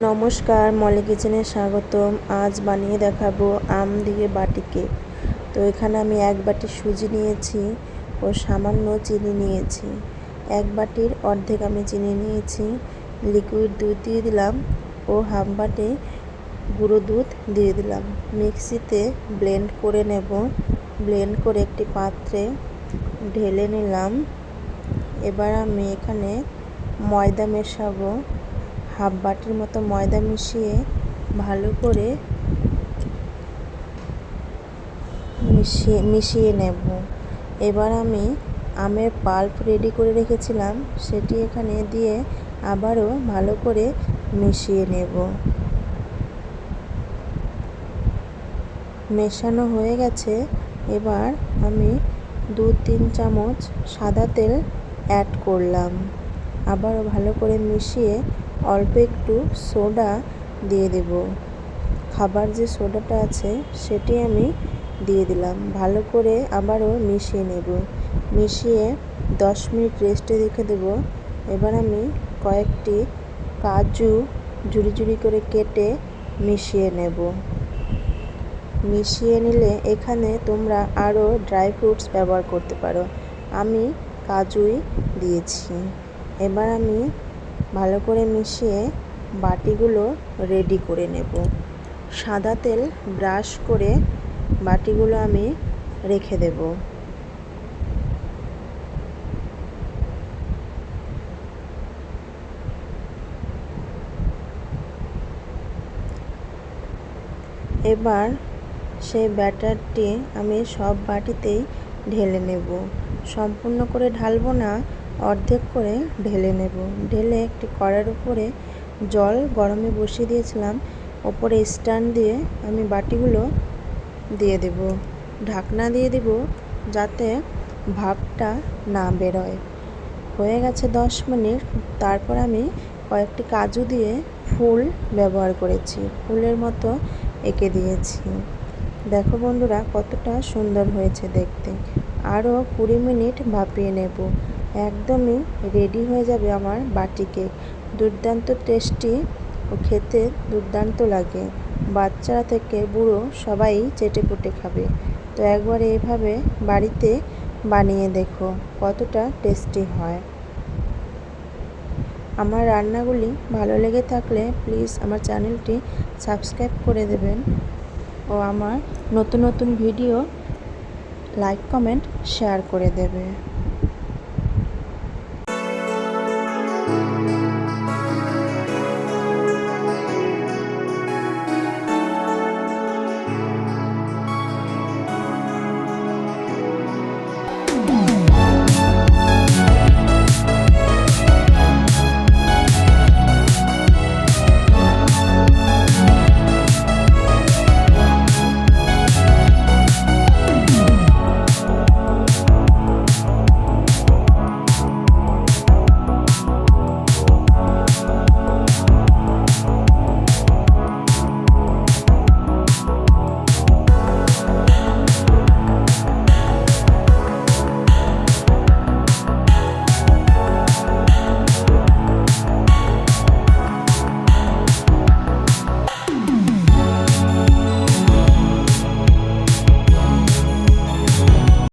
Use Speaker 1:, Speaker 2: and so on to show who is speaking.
Speaker 1: নমস্কার, মলি কিচেনে স্বাগতম। আজ বানিয়ে দেখাবো আম দিয়ে বাটি কেক তো এখানে আমি এক বাটি সুজি নিয়েছি ও সামান্য চিনি নিয়েছি। এক বাটির অর্ধেক আমি চিনি নিয়েছি লিকুইড দুধ দিয়ে দিলাম ও হাফ বাটি গুঁড়ো দুধ দিয়ে দিলাম। মিক্সিতে ব্লেন্ড করে নেব। ব্লেন্ড করে একটি পাত্রে ঢেলে নিলাম। এবার আমি এখানে ময়দা মেশাবো। হাফ বাটির মতো ময়দা মিশিয়ে ভালো করে মিশিয়ে মিশিয়ে নেব। এবার আমি আমের পাল্প রেডি করে রেখেছিলাম, সেটি এখানে দিয়ে আবারও ভালো করে মিশিয়ে নেব। মেশানো হয়ে গেছে। এবার আমি দু তিন চামচ সাদা তেল অ্যাড করলাম। আবারও ভালো করে মিশিয়ে অল্প একটু সোডা দিয়ে দেব। খাবার যে সোডাটা আছে, সেটি আমি দিয়ে দিলাম। ভালো করে আবারও মিশিয়ে নেব। মিশিয়ে দশ মিনিট রেস্টে রেখে দেব। এবার আমি কয়েকটি কাজু ঝুড়ি ঝুড়ি করে কেটে মিশিয়ে নেব। মিশিয়ে নিলে এখানে তোমরা আরও ড্রাই ফ্রুটস ব্যবহার করতে পারো। আমি কাজুই দিয়েছি। এবার আমি ভালো করে মিশিয়ে বাটিগুলো রেডি করে নেব। সাদা তেল ব্রাশ করে বাটিগুলো আমি রেখে দেব। এবার সেই ব্যাটারটি আমি সব বাটিতেই ঢেলে নেব। সম্পূর্ণ করে ঢালবো না অর্ধেক করে ঢেলে নেব। ঢেলে একটি কড়ার উপরে জল গরমে বসিয়ে দিয়েছিলাম। ওপরে স্ট্যান্ড দিয়ে আমি বাটিগুলো দিয়ে দেব। ঢাকনা দিয়ে দেব যাতে ভাপটা না বেরোয়। হয়ে গেছে দশ মিনিট। তারপর আমি কয়েকটি কাজু দিয়ে ফুল ব্যবহার করেছি। ফুলের মতো এঁকে দিয়েছি। দেখো বন্ধুরা কতটা সুন্দর হয়েছে দেখতে। আরও কুড়ি মিনিট ভাপিয়ে নেব। একদমই রেডি হয়ে যাবে আমার বাটি কেক দুর্দান্ত টেস্টি ও খেতে দুর্দান্ত লাগে। বাচ্চারা থেকে বুড়ো সবাই চেটে পুটে খাবে। তো একবার এইভাবে বাড়িতে বানিয়ে দেখো কতটা টেস্টি হয়। আমার রান্নাগুলি ভালো লেগে থাকলে প্লিজ আমার চ্যানেলটি সাবস্ক্রাইব করে দেবেন। ও আমার নতুন নতুন ভিডিও লাইক কমেন্ট শেয়ার করে দেবে।